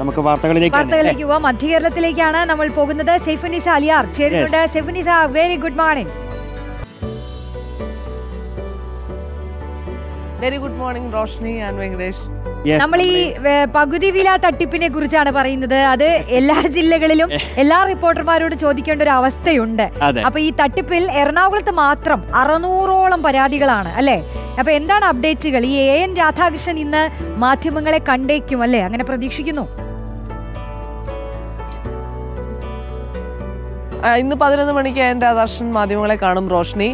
നമുക്ക് വാർത്തകളിലേക്ക് വാർത്തകളിലേക്ക് പോവാം. മധ്യ കേരളത്തിലേക്കാണ് നമ്മൾ പോകുന്നത്. സെയ്ഫുനിസ അലിയാർ ചേരുന്നുണ്ട്. Saifunnisa very good morning very good morning Roshni and Venkatesh നമ്മൾ ഈ പകുതി വില തട്ടിപ്പിനെ കുറിച്ചാണ് പറയുന്നത്. അത് എല്ലാ ജില്ലകളിലും എല്ലാ റിപ്പോർട്ടർമാരോട് ചോദിക്കേണ്ട ഒരു അവസ്ഥയുണ്ട്. അപ്പൊ ഈ തട്ടിപ്പിൽ എറണാകുളത്ത് മാത്രം അറുന്നൂറോളം പരാതികളാണ് അല്ലെ? അപ്പൊ എന്താണ് അപ്ഡേറ്റുകൾ ഈ എ എൻ രാധാകൃഷ്ണൻ ഇന്ന് മാധ്യമങ്ങളെ കണ്ടേക്കും അല്ലെ? അങ്ങനെ പ്രതീക്ഷിക്കുന്നു. ഇന്ന് പതിനൊന്ന് മണിക്ക് എന്റെ ദർശൻ മാധ്യമങ്ങളെ കാണും റോഷ്നി.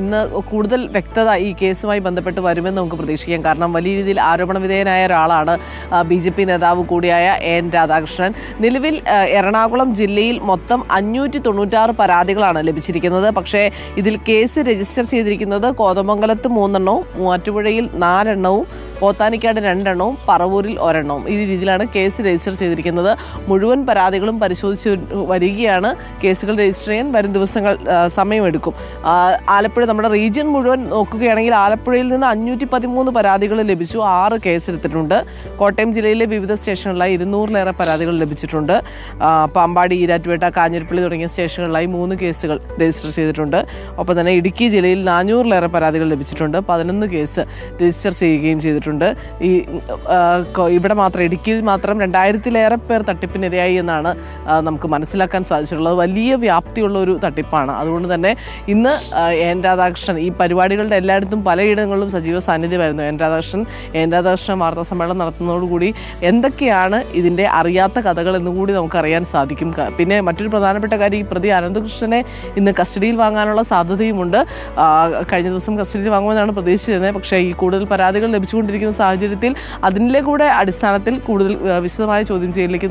ഇന്ന് കൂടുതൽ വ്യക്തത ഈ കേസുമായി ബന്ധപ്പെട്ട് വരുമെന്ന് നമുക്ക് പ്രതീക്ഷിക്കാം. കാരണം വലിയ രീതിയിൽ ആരോപണ വിധേയനായ ഒരാളാണ് ബി ജെ പി നേതാവ് കൂടിയായ എൻ രാധാകൃഷ്ണൻ. നിലവിൽ എറണാകുളം ജില്ലയിൽ മൊത്തം അഞ്ഞൂറ്റി തൊണ്ണൂറ്റാറ് പരാതികളാണ് ലഭിച്ചിരിക്കുന്നത്. പക്ഷേ ഇതിൽ കേസ് രജിസ്റ്റർ ചെയ്തിരിക്കുന്നത് കോതമംഗലത്ത് മൂന്നെണ്ണവും മൂവാറ്റുപുഴയിൽ നാലെണ്ണവും പോത്താനിക്കാട് രണ്ടെണ്ണവും പറവൂരിൽ ഒരെണ്ണവും. ഈ രീതിയിലാണ് കേസ് രജിസ്റ്റർ ചെയ്തിരിക്കുന്നത്. മുഴുവൻ പരാതികളും പരിശോധിച്ച് വരികയാണ്. കേസുകൾ രജിസ്റ്റർ ചെയ്യാൻ വരും ദിവസങ്ങൾ സമയമെടുക്കും. ആലപ്പുഴ നമ്മുടെ റീജിയൻ മുഴുവൻ നോക്കുകയാണെങ്കിൽ ആലപ്പുഴയിൽ നിന്ന് അഞ്ഞൂറ്റി പതിമൂന്ന് പരാതികൾ ലഭിച്ചു. ആറ് കേസെടുത്തിട്ടുണ്ട്. കോട്ടയം ജില്ലയിലെ വിവിധ സ്റ്റേഷനുകളിലായി ഇരുന്നൂറിലേറെ പരാതികൾ ലഭിച്ചിട്ടുണ്ട്. പാമ്പാടി ഈരാറ്റുപേട്ട കാഞ്ഞിരപ്പള്ളി തുടങ്ങിയ സ്റ്റേഷനുകളിലായി മൂന്ന് കേസുകൾ രജിസ്റ്റർ ചെയ്തിട്ടുണ്ട്. ഒപ്പം തന്നെ ഇടുക്കി ജില്ലയിൽ നാനൂറിലേറെ പരാതികൾ ലഭിച്ചിട്ടുണ്ട്. പതിനൊന്ന് കേസ് രജിസ്റ്റർ ചെയ്യുകയും ചെയ്തിട്ടുണ്ട്. ഈ ഇവിടെ മാത്രം ഇടുക്കിയിൽ മാത്രം രണ്ടായിരത്തിലേറെ പേർ തട്ടിപ്പിനിരയായി എന്നാണ് നമുക്ക് മനസ്സിലാക്കാൻ സാധിച്ചിട്ടുള്ളത്. വലിയ വ്യാപ്തിയുള്ള ഒരു തട്ടിപ്പാണ്. അതുകൊണ്ട് തന്നെ ഇന്ന് എൻ രാധാകൃഷ്ണൻ ഈ പരിപാടികളുടെ എല്ലായിടത്തും പലയിടങ്ങളിലും സജീവ സാന്നിധ്യമായിരുന്നു. എൻ രാധാകൃഷ്ണൻ എൻ രാധാകൃഷ്ണൻ വാർത്താ സമ്മേളനം നടത്തുന്നതോടുകൂടി എന്തൊക്കെയാണ് ഇതിന്റെ അറിയാത്ത കഥകൾ എന്നുകൂടി നമുക്കറിയാൻ സാധിക്കും. പിന്നെ മറ്റൊരു പ്രധാനപ്പെട്ട കാര്യം ഈ പ്രതി അനന്തകൃഷ്ണനെ ഇന്ന് കസ്റ്റഡിയിൽ വാങ്ങാനുള്ള സാധ്യതയുമുണ്ട്. കഴിഞ്ഞ ദിവസം കസ്റ്റഡിയിൽ വാങ്ങുമെന്നാണ് പ്രതീക്ഷിച്ചിരുന്നത്. പക്ഷേ ഈ കൂടുതൽ പരാതികൾ ലഭിച്ചുകൊണ്ടിരിക്കുന്ന സാഹചര്യത്തിൽ അതിന്റെ കൂടെ അടിസ്ഥാനത്തിൽ കൂടുതൽ വിശദമായ ചോദ്യം ചെയ്യലിലേക്ക്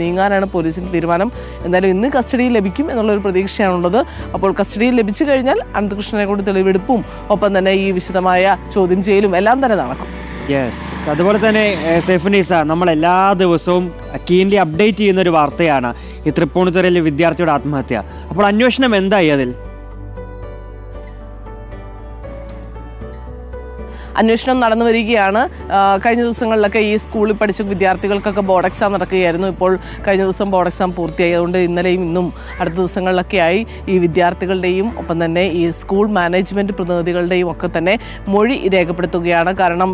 നീങ്ങാനാണ് പോലീസിന്റെ തീരുമാനം. എന്തായാലും ഇന്ന് കസ്റ്റഡിയിൽ ലഭിക്കും എന്നുള്ളൊരു പ്രതീക്ഷയാണുള്ളത്. അപ്പോൾ കസ്റ്റഡിയിൽ ലഭിച്ചു കഴിഞ്ഞാൽ അനന്തകൃഷ്ണനെ കൊണ്ട് തെളിവെടുപ്പും ഒപ്പം തന്നെ ഈ വിശദമായ ചോദ്യം ചെയ്യലും എല്ലാം തന്നെ നടക്കും. യെസ് അതുപോലെ തന്നെ സെഫുനീസ നമ്മൾ എല്ലാ ദിവസവും കീൻലി അപ്ഡേറ്റ് ചെയ്യുന്ന ഒരു വാർത്തയാണ് ഈ തൃപ്പൂണിത്തുറയിലെ വിദ്യാർത്ഥിയുടെ ആത്മഹത്യ. അപ്പോൾ അന്വേഷണം എന്തായി അതിൽ? അന്വേഷണം നടന്നു വരികയാണ്. കഴിഞ്ഞ ദിവസങ്ങളിലൊക്കെ ഈ സ്കൂളിൽ പഠിച്ച വിദ്യാർത്ഥികൾക്കൊക്കെ ബോർഡ് എക്സാം നടക്കുകയായിരുന്നു. ഇപ്പോൾ കഴിഞ്ഞ ദിവസം ബോർഡ് എക്സാം പൂർത്തിയായി. അതുകൊണ്ട് ഇന്നലെയും ഇന്നും അടുത്ത ദിവസങ്ങളിലൊക്കെയായി ഈ വിദ്യാർത്ഥികളുടെയും ഒപ്പം തന്നെ ഈ സ്കൂൾ മാനേജ്മെന്റ് പ്രതിനിധികളുടെയും ഒക്കെ തന്നെ മൊഴി രേഖപ്പെടുത്തുകയാണ്. കാരണം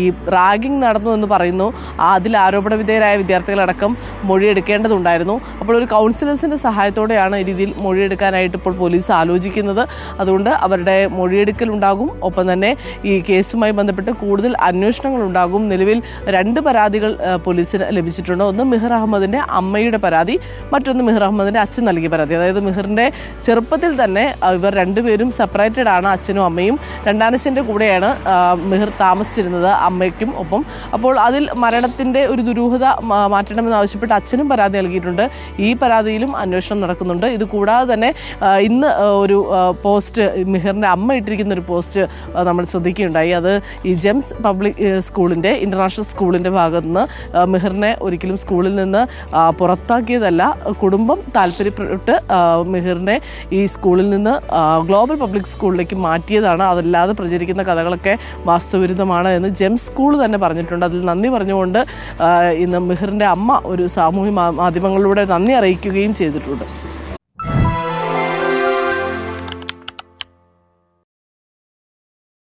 ഈ റാഗിംഗ് നടന്നു എന്ന് പറയുന്നു. അതിൽ ആരോപണ വിധേയരായ വിദ്യാർത്ഥികളടക്കം മൊഴി എടുക്കേണ്ടതുണ്ടായിരുന്നു. അപ്പോൾ ഒരു കൗൺസിലേഴ്സിന്റെ സഹായത്തോടെയാണ് ഈ രീതിയിൽ മൊഴിയെടുക്കാനായിട്ട് ഇപ്പോൾ പോലീസ് ആലോചിക്കുന്നത്. അതുകൊണ്ട് അവരുടെ മൊഴിയെടുക്കൽ ഉണ്ടാകും. ഒപ്പം തന്നെ ഈ കേസുമായി ബന്ധപ്പെട്ട് കൂടുതൽ അന്വേഷണങ്ങൾ ഉണ്ടാകും നിലവിൽ രണ്ട് പരാതികൾ പോലീസിന് ലഭിച്ചിട്ടുണ്ട്. ഒന്ന് മിഹർ അഹമ്മദിന്റെ അമ്മയുടെ പരാതി മറ്റൊന്ന് മിഹർ അഹമ്മദിന്റെ അച്ഛൻ നൽകിയ പരാതി. അതായത് മിഹറിന്റെ ചെറുപ്പത്തിൽ തന്നെ ഇവർ രണ്ടുപേരും സെപ്പറേറ്റഡ് ആണ് അച്ഛനും അമ്മയും. രണ്ടാനച്ഛന്റെ കൂടെയാണ് മിഹിർ താമസിച്ചിരുന്നത് അമ്മയ്ക്കും ഒപ്പം. അപ്പോൾ അതിൽ മരണത്തിന്റെ ഒരു ദുരൂഹത മാറ്റണമെന്നാവശ്യപ്പെട്ട് അച്ഛനും പരാതി നൽകിയിട്ടുണ്ട്. ഈ പരാതിയിലും അന്വേഷണം നടക്കുന്നുണ്ട്. ഇത് കൂടാതെ തന്നെ ഇന്ന് ഒരു പോസ്റ്റ് മിഹറിന്റെ അമ്മ ഇട്ടിരിക്കുന്ന ഒരു പോസ്റ്റ് നമ്മൾ ശ്രദ്ധിക്കുകയുണ്ടായി. അത് ഈ ജെംസ് പബ്ലിക് സ്കൂളിന്റെ ഇന്റർനാഷണൽ സ്കൂളിന്റെ ഭാഗത്തു നിന്ന് മെഹറിനെ ഒരിക്കലും സ്കൂളിൽ നിന്ന് പുറത്താക്കിയതല്ല. കുടുംബം താല്പര്യപ്പെട്ട് മെഹറിനെ ഈ സ്കൂളിൽ നിന്ന് ഗ്ലോബൽ പബ്ലിക് സ്കൂളിലേക്ക് മാറ്റിയതാണ്. അതല്ലാതെ പ്രചരിക്കുന്ന കഥകളൊക്കെ വാസ്തുവിരുദ്ധമാണ് എന്ന് ജെംസ് സ്കൂൾ തന്നെ പറഞ്ഞിട്ടുണ്ട്. അതിൽ നന്ദി പറഞ്ഞുകൊണ്ട് ഇന്ന് മിഹിറിന്റെ അമ്മ ഒരു സാമൂഹ്യ മാധ്യമങ്ങളിലൂടെ നന്ദി അറിയിക്കുകയും ചെയ്തിട്ടുണ്ട്.